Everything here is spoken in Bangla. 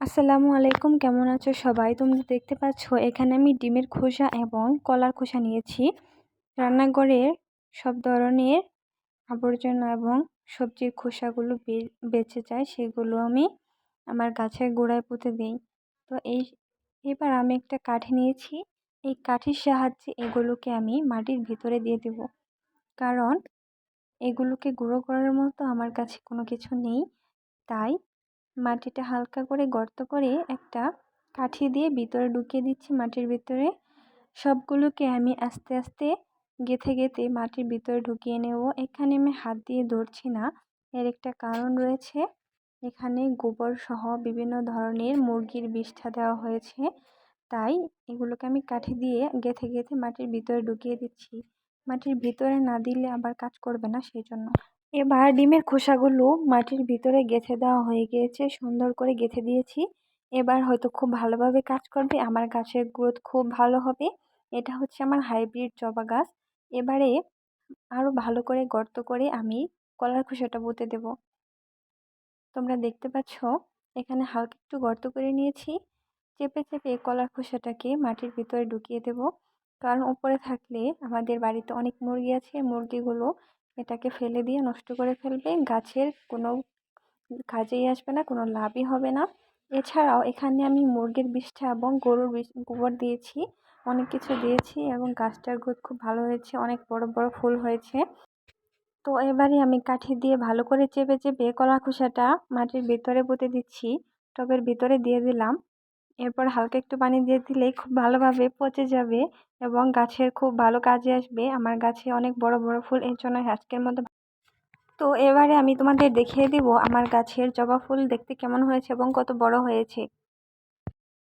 আসসালামু আলাইকুম, কেমন আছো সবাই? তোমরা দেখতে পাচ্ছ, এখানে আমি ডিমের খোসা এবং কলার খোসা নিয়েছি। রান্নাঘরের সব ধরনের আবর্জনা এবং সবজির খোসাগুলো বেঁচে যায়, সেগুলো আমি আমার গাছের গোড়ায় পুঁতে দিই। তো এই, এবার আমি একটা কাঠি নিয়েছি। এই কাঠির সাহায্যে এগুলোকে আমি মাটির ভিতরে দিয়ে দেব। কারণ এগুলোকে গুঁড়ো করার মতো আমার কাছে কোনো কিছু নেই। তাই মাটিটা হালকা করে গর্ত করে একটা কাঠি দিয়ে ভিতরে ঢুকিয়ে দিচ্ছি মাটির ভিতরে। সবগুলোকে আমি আস্তে আস্তে গেথে গেথে মাটির ভিতরে ঢুকিয়ে নেব। এখানে আমি হাত দিয়ে ধরছি না, এর একটা কারণ রয়েছে। এখানে গোবর সহ বিভিন্ন ধরনের মুরগির বিষ্ঠা দেওয়া হয়েছে, তাই এগুলোকে আমি কাঠি দিয়ে গেথে গেথে মাটির ভিতরে ঢুকিয়ে দিচ্ছি। মাটির ভিতরে না দিলে আবার কাজ করবে না, সেই জন্য। এবার ডিমের খোসাগুলো মাটির ভিতরে গেঁথে দেওয়া হয়ে গিয়েছে, সুন্দর করে গেঁথে দিয়েছি। এবার হয়তো খুব ভালোভাবে কাজ করবে, আমার গাছের গ্রোথ খুব ভালো হবে। এটা হচ্ছে আমার হাইব্রিড জবা গাছ। এবারে আরও ভালো করে গর্ত করে আমি কলার খোসাটা পুঁতে দেব। তোমরা দেখতে পাচ্ছ, এখানে হালকা একটু গর্ত করে নিয়েছি। চেপে চেপে কলার খোসাটাকে মাটির ভিতরে ঢুকিয়ে দেব। কারণ উপরে থাকলে আমাদের বাড়িতে অনেক মুরগি আছে, মুরগিগুলো এটাকে ফেলে দিয়ে নষ্ট করে ফেলবে। গাছের কোনো কাজেই আসবে না, কোনো লাভই হবে না। এছাড়াও এখানে আমি মুরগির বিষ্ঠা এবং গরুর গোবর দিয়েছি, অনেক কিছু দিয়েছি এবং গাছটার গ্রোথ খুব ভালো হয়েছে, অনেক বড় বড় ফুল হয়েছে। তো এবারে আমি কাঠি দিয়ে ভালো করে চেপে চেপে কলা খোসাটা মাটির ভিতরে পুঁতে দিচ্ছি। টবের ভিতরে দিয়ে দিলাম। এরপর হালকা একটু পানি দিয়ে দিলেই খুব ভালোভাবে পচে যাবে এবং গাছের খুব ভালো কাজে আসবে। আমার গাছে অনেক বড় বড় ফুল এর জন্য আজকের মতো তো এবারে আমি তোমাদের দেখিয়ে দিব আমার গাছের জবা ফুল দেখতে কেমন হয়েছে এবং কত বড় হয়েছে।